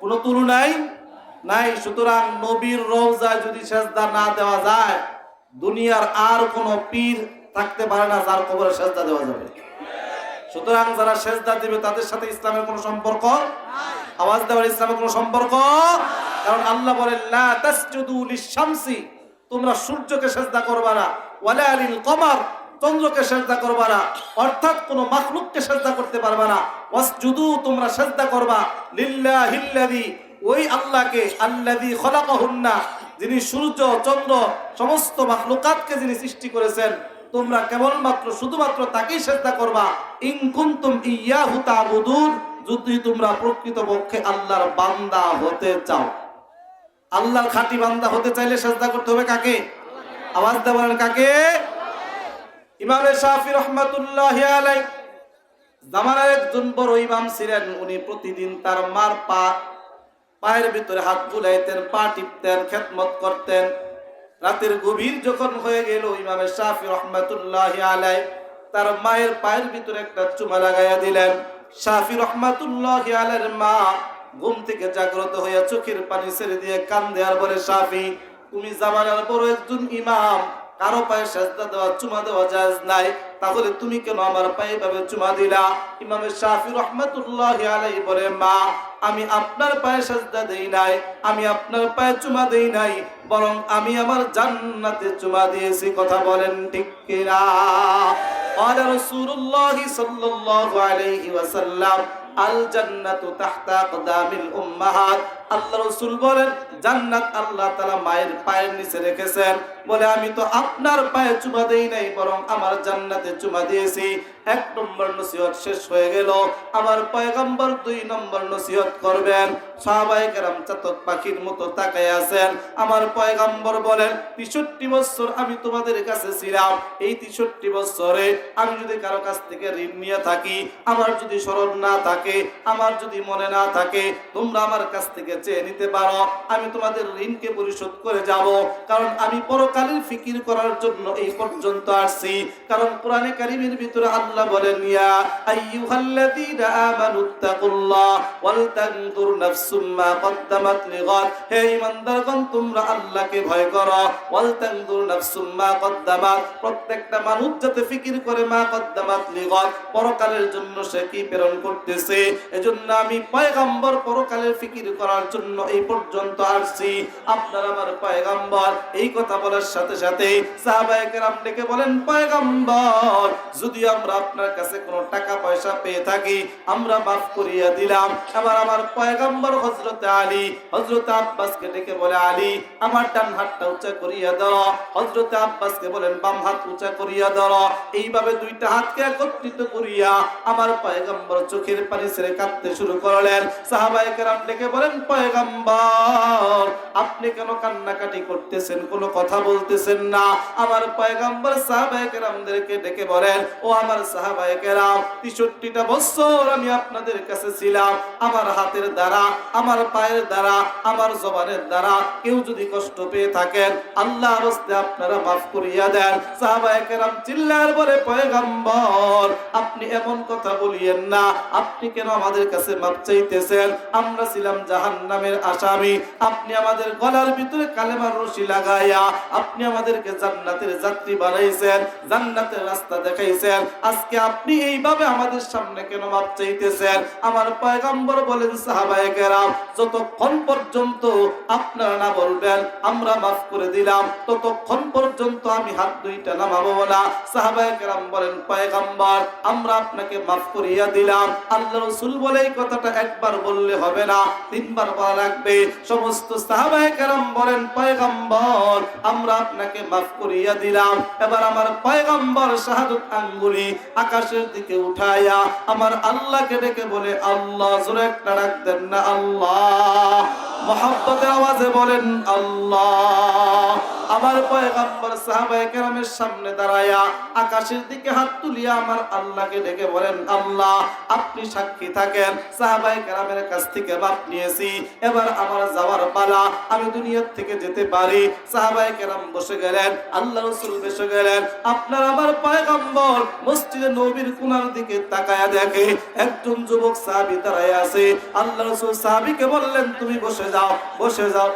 কোনো তুলনাই নাই। সুতরাং নবীর রওজায় যদি সেজদা না দেওয়া যায়, দুনিয়ার আর কোনো পীর থাকতে পারে না যার কবরে সেজদা দেওয়া যাবে। সুতরাং যারা সেজদা দিবে, তাদের সাথে ইসলামের কোনো সম্পর্ক আওয়াজ দেওয়ার ইসলামের কোনো সম্পর্ক কারণ আল্লাহ বলেন, লা তাসজুদু লিশ-শামসি তোমরা সূর্যকে সেজদা করবা না। ওয়ালা লিল কমার চন্দ্রকে সেজদা করবা না, অর্থাৎ কোনো মাখলুককে সেজদা করতে পারবা না। ওয়াসজুদু, তোমরা সেজদা করবা। লিল্লাহিল্লাযী, ওই আল্লাহকে, আল্লাযী খলাকাহুন্না, যিনি সূর্য, চন্দ্র, সমস্ত মাখলুকাতকে যিনি সৃষ্টি করেছেন, তোমরা কেবলমাত্র, শুধুমাত্র তাকেই সেজদা করবা। ইন কুনতুম ইয়াহু তাবুদুন, যদি তোমরা প্রকৃত পক্ষে আল্লাহর বান্দা হতে চাও। আল্লাহর খাঁটি বান্দা হতে চাইলে সেজদা করতে হবে কাকে? আওয়াজ দেওয়ার কাকে? ইমামে শাফি রহমাতুল্লাহ আলাই জামানার একজন বড় ইমাম ছিলেন, উনি প্রতিদিন তার মার পা, পায়ের ভিতরে হাত বুলাইতেন, পা টিপতেন, খেদমত করতেন। রাতের গভীর যখন হয়ে গেল, ইমামে শাফি রহমাতুল্লাহ আলাই তার মায়ের পায়ের ভিতরে একটা চুমা লাগাইয়া দিলেন। শাফি রহমাতুল্লাহ আলাইয়ের মা ঘুম থেকে জাগ্রত হইয়া চোখের পানি ছেড়ে দিয়ে কান্দে আর বলে, শাফি, তুমি জামানার বড় একজন ইমাম। কারো পায়ে সেজদা দেওয়া চুমা দেওয়া জায়েজ নাই তাহলে তুমি কেন আমার পায়ে ভাবে চুমা দিলা ইমামে শাফি রহমাতুল্লাহ আলাইহি বলে মা আমি আপনার পায়ে সেজদা দেই নাই আমি আপনার পায়ে চুমা দেই নাই বরং আমি আমার জান্নাতে চুমা দিয়েছি কথা বলেন ঠিক কিনা قال رسول الله صلى الله عليه وسلم আল জান্নাতু তাহতা আকদামিল উম্মাহাত আল্লাহ রাসূল বলেন জান্নাত আল্লাহ তাআলা মায়ের পায়ের নিচে রেখেছেন বলে, আমি তো আপনার পায়ে চুমা দেই নাই, বরং আমার জান্নাতে চুমা দিয়েছি। এক নম্বর নসিহত শেষ হয়ে গেল। আমার পয়গম্বর দুই নম্বর নসিহত করবেন। সাহাবায়ে কেরাম চাতক পাখির মতো তাকায় আছেন। আমার পয়গম্বর বলেন 63 বছর আমি তোমাদের কাছে ছিলাম। এই 63 বছরে আমি যদি কারও কাছ থেকে ঋণ নিয়ে থাকি, আমার যদি স্মরণ না থাকে, আমার যদি মনে না থাকে, তোমরা আমার কাছ থেকে চেয়ে নিতে পারো। আমি তোমাদের ঋণকে পরিশোধ করে যাব, কারণ আমি পরকালের ফিকির করার জন্য এই পর্যন্ত আসছি। কারণ কোরআনে কারিমের ভিতরে আল্লাহ বলেন, ইয়া আইয়ুহাল্লাযীনা আমানুত্তাকুল্লাহ ওয়াল তানজুর নাফসুম মা কদ্দামাত লিগাদ। হে ঈমানদারগণ, তোমরা আল্লাহকে ভয় করো। ওয়াল তানজুর নাফসুম মা কদ্দামাত। প্রত্যেকটা মানুষ যাতে ফিকির করে মা কদ্দামাত লিগাদ, পরকালের জন্য সে কি প্রেরণ করতেছে? এজন্য আমি পয়গম্বর পরকালের ফিকির করার জন্য এই পর্যন্ত আসছি। আপনার আমার পয়গম্বর এই কথা বলার সাথে সাথে সাহাবায়ে কেরাম ডেকে বলেন, পয়গম্বর, যদি আমরা আপনার কাছে কোনো টাকা পয়সা পেয়ে থাকি, আমরা মাফ করিয়া দিলাম। এবার আমার পয়গম্বর হযরত আলী, হযরত আব্বাসকে ডেকে বলে, আলী, আমার ডান হাতটা উঁচা করিয়া দাও। হযরত আব্বাসকে বলেন, বাম হাত উঁচা করিয়া দাও। এইভাবে দুইটা হাতকে একত্রিত করিয়া আমার পয়গম্বর চোখের পানি ছেড়ে কাঁদতে শুরু করলেন। সাহাবায়ে কেরাম ডেকে বলেন, পয়গম্বর, আপনি কেন কান্নাকাটি করতেছেন? কোনো কথা বলতেছেন না। আমার পয়গম্বর সাহাবায়ে কেরামদেরকে ডেকে বলেন, ও আমার কেরাম 63টা বছর আমি আপনাদের কাছে ছিলাম। আমার হাতের দ্বারা, আমার পায়ের দ্বারা, আমার জবানের দ্বারা কেউ যদি কষ্ট পেয়ে থাকেন, আল্লাহর হস্তে আপনারা মাফ করিয়া দেন। সাহাবায়ে কেরাম চিল্লার বলে পয়গম্বর, আপনি এমন কথা বলিয়েন না। আপনি কেন আমাদের কাছে মাপ চাইতেছেন? আমরা ছিলাম জাহান্নামের আসামি। আপনি আমাদের গলার ভিতরে কালেমার রশি লাগাইয়া আপনি আমাদেরকে জান্নাতের যাত্রী বানাইছেন, জান্নাতের রাস্তা দেখাইছেন। আজকে আপনি এইভাবে আমাদের সামনে কেন মাপ চাইতেছেন? আমার পয়গম্বর বলেন, সাহাবায়ে কেরাম, যতক্ষণ পর্যন্ত আপনারা না বলবেন, আমরা মাফ করে দিলাম। ততক্ষণ পর্যন্ত আমি হাত দুইটা নামাবো না। সাহাবায়ে কেরাম বলেন, পয়গম্বর, আমরা আপনাকে মাফ করিয়া দিলাম। আল্লাহ রাসূল বলে এই কথাটা একবার বললে হবে না, তিনবার বলা লাগবে। সমস্ত সাহাবায়ে কেরাম বলেন, পয়গম্বর, আমরা আপনাকে মাফ করিয়া দিলাম। এবার আমার পয়গম্বর শাহাদুত আঙ্গুলি আকাশের দিকে উঠাইয়া আমার আল্লাহকে ডেকে বলে, আল্লাহ, জোরে একটা দেন না, আল্লাহ। মহাব্বতের আওয়াজে বলেন, আল্লাহ। আমার পয়গম্বর সাহাবায়ে কেরামের সামনে দাঁড়ায়া আকাশের দিকে হাত তুলিয়া আমার আল্লাহকে ডেকে বলেন, আল্লাহ, আপনি সাক্ষী থাকেন। সাহাবায়ে কেরামের কাছ থেকে বাপ নিয়েছি। এবার আমার যাওয়ার পালা। আমি দুনিয়ার থেকে যেতে পারি। সাহাবায়ে কেরাম বসে গেলেন, আল্লাহ রাসূল বসে গেলেন। আপনার আমার পয়গম্বর মসজিদে নবীর কোনার দিকে তাকায়া দেখে একজন যুবক সাহাবী দাঁড়ায় আছে। আল্লাহ রাসূল সাহাবীকে বললেন, তুমি বসে যাও বসে যাও।